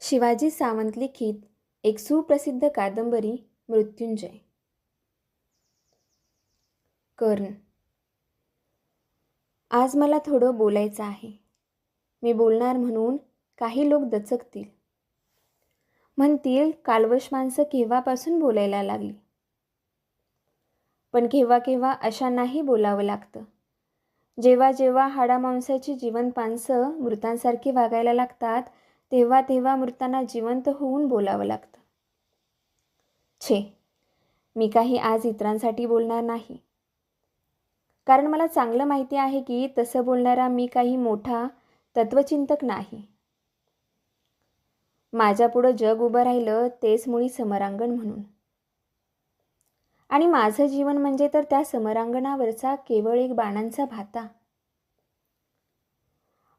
शिवाजी सावंत लिखित एक सुप्रसिद्ध कादंबरी मृत्युंजय. कर्ण. आज मला थोडं बोलायचं आहे. मी बोलणार म्हणून काही लोक दचकतील. म्हणतील कालवश माणसं केव्हापासून बोलायला लागली? पण केव्हा केव्हा अशांनाही बोलावं लागतं. जेव्हा जेव्हा हाडामांसाची जीवन पानसं मृतांसारखी वागायला लागतात तेव्हा तेव्हा मृतांना जिवंत होऊन बोलावं लागतं. छे मी काही आज इतरांसाठी बोलणार नाही. कारण मला चांगलं माहिती आहे की तसं बोलणारा मी काही मोठा तत्वचिंतक नाही. माझ्यापुढं जग उभं राहिलं तेच मुळी समरांगण म्हणून. आणि माझं जीवन म्हणजे तर त्या समरांगणावरचा केवळ एक बाणांचा भाता.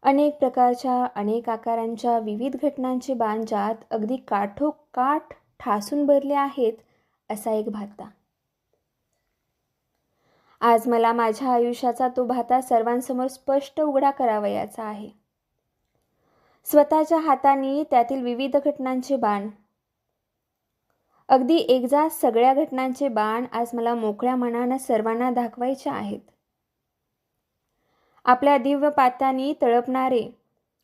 अनेक प्रकारच्या अनेक आकारांच्या विविध घटनांचे बाण ज्यात अगदी काठोकाठ ठासून भरले आहेत असा एक भाता. आज मला माझ्या आयुष्याचा तो भाता सर्वांसमोर स्पष्ट उघडा करावयाचा आहे. स्वतःच्या हाताने त्यातील विविध घटनांचे बाण. अगदी एकदा सगळ्या घटनांचे बाण आज मला मोकळ्या मनानं सर्वांना दाखवायचे आहेत. आपल्या दिव्य पातांनी तळपणारे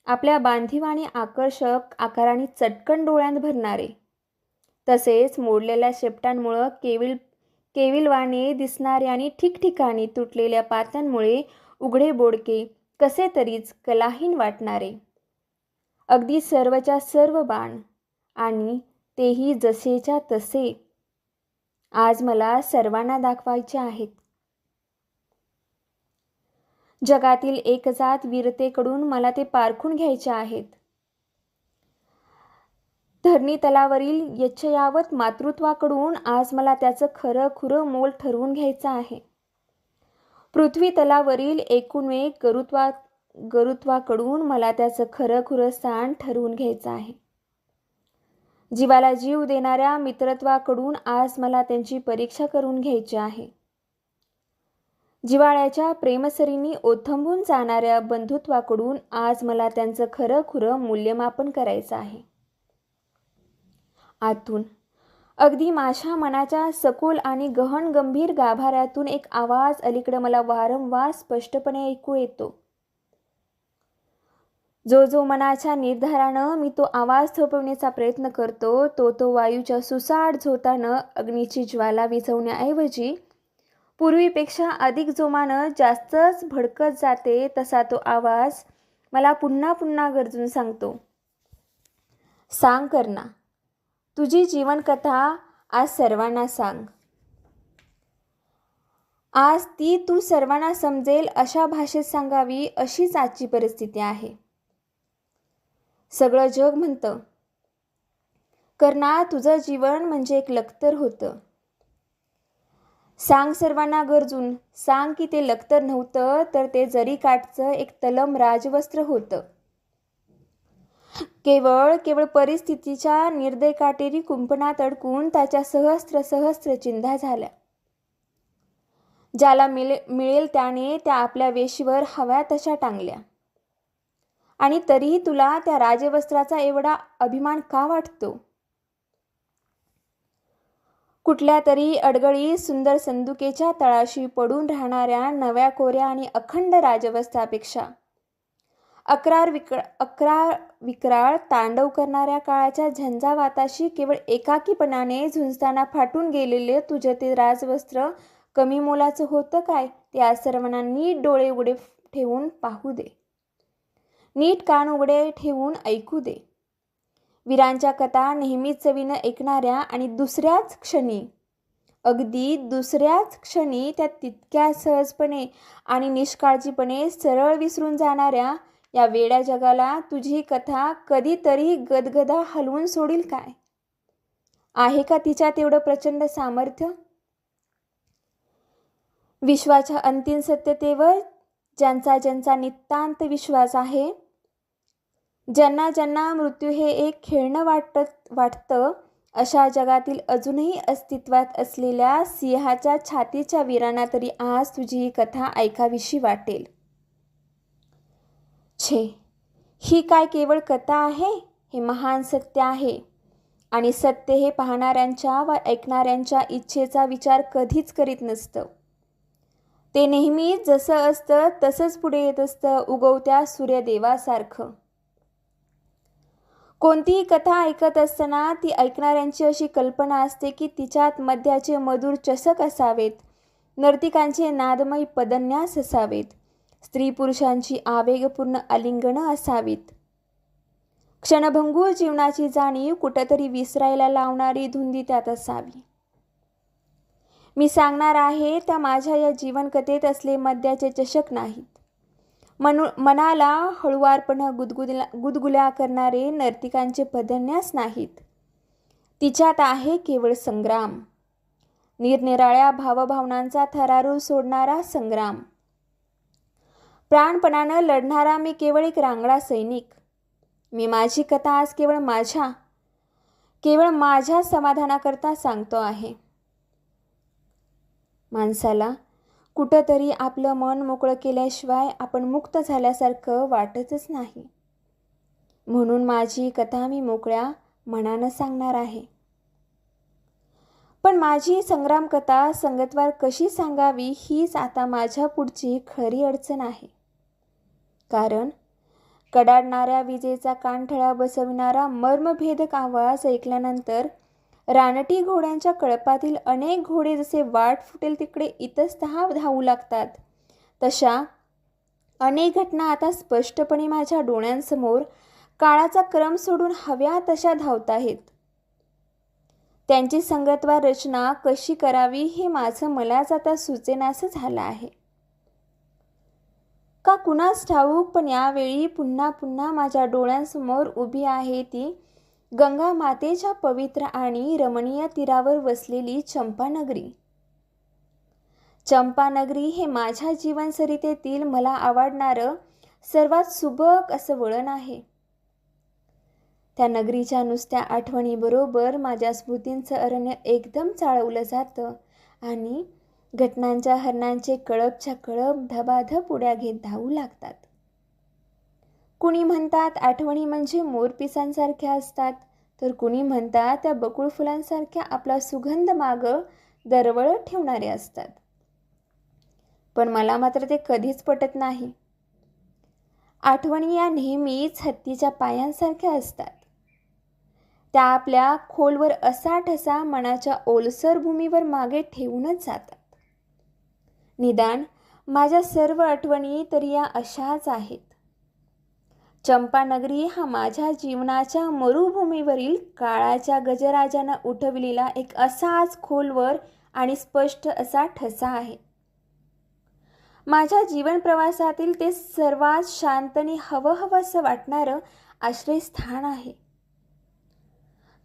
आपल्या बांधीव आणि आकर्षक आकाराने चटकन डोळ्यांत भरणारे. तसेच मोडलेल्या शेपटांमुळं केविल केविलवाने दिसणारे आणि ठिकठिकाणी तुटलेल्या पात्यांमुळे उघडे बोडके कसे तरीच कलाहीन वाटणारे. अगदी सर्वच्या सर्व बाण आणि तेही जसेच्या तसे. आज मला सर्वांना दाखवायचे आहेत. जगातील एकजात वीरतेकडून मला ते पारखून घ्यायचे आहेत. धरणी तलावरील यच्छयावत मातृत्वाकडून आज मला त्याचं खरं खुरं मोल ठरवून घ्यायचं आहे. पृथ्वी तलावरील एकूण एक गरुत्वा गरुत्वाकडून मला त्याचं खरं खुरं स्थान ठरवून घ्यायचं आहे. जीवाला जीव देणाऱ्या मित्रत्वाकडून आज मला त्यांची परीक्षा करून घ्यायची आहे. जिवाळ्याच्या प्रेमसरींनी ओथंबून जाणाऱ्या बंधुत्वाकडून आज मला त्यांचं खरं खुरं मूल्यमापन करायचं आहे. आतून अगदी माझ्या मनाच्या सखोल आणि गहन गंभीर गाभाऱ्यातून एक आवाज अलीकडे मला वारंवार स्पष्टपणे ऐकू येतो. जो जो मनाच्या निर्धारानं मी तो आवाज थोपवण्याचा प्रयत्न करतो तो तो वायूच्या सुसाट झोतानं अग्नीची ज्वाला विझवण्याऐवजी पूर्वीपेक्षा अधिक जोमानं जास्तच भडकत जाते तसा तो आवाज मला पुन्हा पुन्हा गरजून सांगतो. सांग करना तुझी जीवनकथा आज सर्वांना सांग. आज ती तू सर्वांना समजेल अशा भाषेत सांगावी अशीच आजची परिस्थिती आहे. सगळं जग म्हणतं कर्णा तुझं जीवन म्हणजे एक लखतर होतं. सांग सर्वांना गरजून. सांग की ते लखतर नव्हतं तर ते जरी काठचं एक तलम राजवस्त्र होतं. केवळ केवळ परिस्थितीच्या निर्दय काटेरी कुंपणात अडकून त्याच्या सहस्त्र सहस्त्र चिंधा झाल्या. ज्याला मिळे मिळेल त्याने त्या आपल्या वेशीवर हव्या तशा टांगल्या. आणि तरीही तुला त्या राजवस्त्राचा एवढा अभिमान का वाटतो? कुठल्या तरी अडगळी सुंदर संदुकेच्या तळाशी पडून राहणाऱ्या नव्या कोऱ्या आणि अखंड राजवस्थापेक्षा. अकरार विक्र अकरार विक्राळ तांडव करणाऱ्या काळाच्या झंझावाताशी केवळ एकाकीपणाने झुंजताना फाटून गेलेले तुझे ते राजवस्त्र कमी मोलाचं होतं काय? ते आज सर्वांना नीट डोळे उघडे ठेवून पाहू दे. नीट कान उघडे ठेवून ऐकू दे. वीरांच्या कथा नेहमीच चवीनं ऐकणाऱ्या आणि दुसऱ्याच क्षणी अगदी दुसऱ्याच क्षणी त्या तितक्या सहजपणे आणि निष्काळजीपणे सरळ विसरून जाणाऱ्या या वेड्या जगाला तुझी कथा कधीतरी गदगदा हलवून सोडील काय? आहे का तिच्या तेवढं प्रचंड सामर्थ्य? विश्वाच्या अंतिम सत्यतेवर ज्यांचा ज्यांचा नितांत विश्वास आहे ज्यांना ज्यांना मृत्यू हे एक खेळणं वाटत वाटतं अशा जगातील अजूनही अस्तित्वात असलेल्या सिंहाच्या छातीच्या वीरांना तरी आज तुझी ही कथा ऐकाविषयी वाटेल. छे ही काय केवळ कथा आहे? हे महान सत्य आहे. आणि सत्य हे पाहणाऱ्यांच्या व ऐकणाऱ्यांच्या इच्छेचा विचार कधीच करीत नसतं. ते नेहमीच जसं असतं तसंच पुढे येत असतं उगवत्या सूर्यदेवासारखं. कोणतीही कथा ऐकत असताना ती ऐकणाऱ्यांची अशी कल्पना असते की तिच्यात मध्याचे मधुर चषक असावेत. नर्तिकांचे नादमयी पदन्यास असावेत. स्त्री पुरुषांची आवेगपूर्ण आलिंगनं असावीत. क्षणभंगूर जीवनाची जाणीव कुठंतरी विसरायला लावणारी धुंदी त्यात असावी. मी सांगणार आहे त्या माझ्या या जीवनकथेत असले मद्याचे चषक नाहीत. मनु मनाला हळुवारपणा गुदगुदला गुदगुल्या करणारे नर्तिकांचे पदन्यास नाहीत. तिच्यात आहे केवळ संग्राम. निरनिराळ्या भावभावनांचा थरारू सोडणारा संग्राम. प्राणपणानं लढणारा मी केवळ एक रांगडा सैनिक. मी माझी कथा आज केवळ माझ्या केवळ माझ्या समाधानाकरता सांगतो आहे. माणसाला कुठंतरी आपलं मन मोकळं केल्याशिवाय आपण मुक्त झाल्यासारखं वाटतच नाही. म्हणून माझी कथा मी मोकळ्या मनानं सांगणार आहे. पण माझी संग्राम कथा संगतवार कशी सांगावी हीच आता माझ्या पुढची खरी अडचण आहे. कारण कडाडणाऱ्या विजेचा कानठळा बसविणारा मर्मभेदक आवाज ऐकल्यानंतर रानटी घोड्यांच्या कळपातील अनेक घोडे जसे वाट फुटेल तिकडे इतस्तः धावू लागतात. तशा अनेक घटना आता स्पष्टपणे माझ्या डोळ्यांसमोर काळाचा क्रम सोडून हव्या तशा धावत आहेत त्यांची संगतवार रचना कशी करावी हे माझं मलाच आता सुचेनासं झालं आहे. का कुणास ठाऊक पण यावेळी पुन्हा पुन्हा माझ्या डोळ्यांसमोर उभी आहे ती गंगा मातेच्या पवित्र आणि रमणीय तीरावर वसलेली चंपानगरी. चंपानगरी हे माझ्या जीवनसरितेतील मला आवडणारं सर्वात सुबक असं वळण आहे. त्या नगरीच्या नुसत्या आठवणीबरोबर माझ्या स्मृतींचं अरण्य एकदम चाळवलं जातं आणि घटनांच्या हरणांचे कळपच्या कळप धबाधब उड्या घेत धावू लागतात. कुणी म्हणतात आठवणी म्हणजे मोरपिसांसारख्या असतात. तर कुणी म्हणतात त्या बकुळ फुलांसारख्या आपला सुगंध मागं दरवळत ठेवणारे असतात. पण मला मात्र ते कधीच पटत नाही. आठवणी या नेहमीच हत्तीच्या पायांसारख्या असतात. त्या आपल्या खोलवर असा ठसा मनाच्या ओलसर भूमीवर मागे ठेवूनच जातात. निदान माझ्या सर्व आठवणी तरी या अशाच आहेत. चंपानगरी हा माझ्या जीवनाच्या मरुभूमीवरील काळाच्या गजराजानं उठविलेला एक असाच खोलवर आणि स्पष्ट असा ठसा आहे. माझ्या जीवन प्रवासातील ते सर्वात शांतने हवं असं वाटणारं आश्रयस्थान आहे.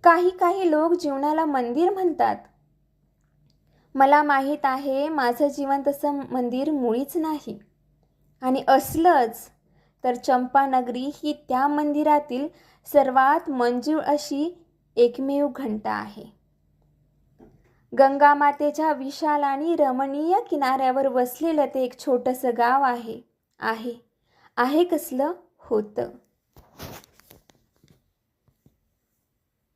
काही काही लोक जीवनाला मंदिर म्हणतात. मला माहीत आहे माझं जीवन तसं मंदिर मुळीच नाही. आणि असलंच तर चंपानगरी ही त्या मंदिरातील सर्वात मंजूळ अशी एकमेव घंटा आहे. गंगा मातेच्या विशाल आणि रमणीय किनाऱ्यावर वसलेलं ते एक छोटंसं गाव आहे. आहे. आहे कसलं होतं?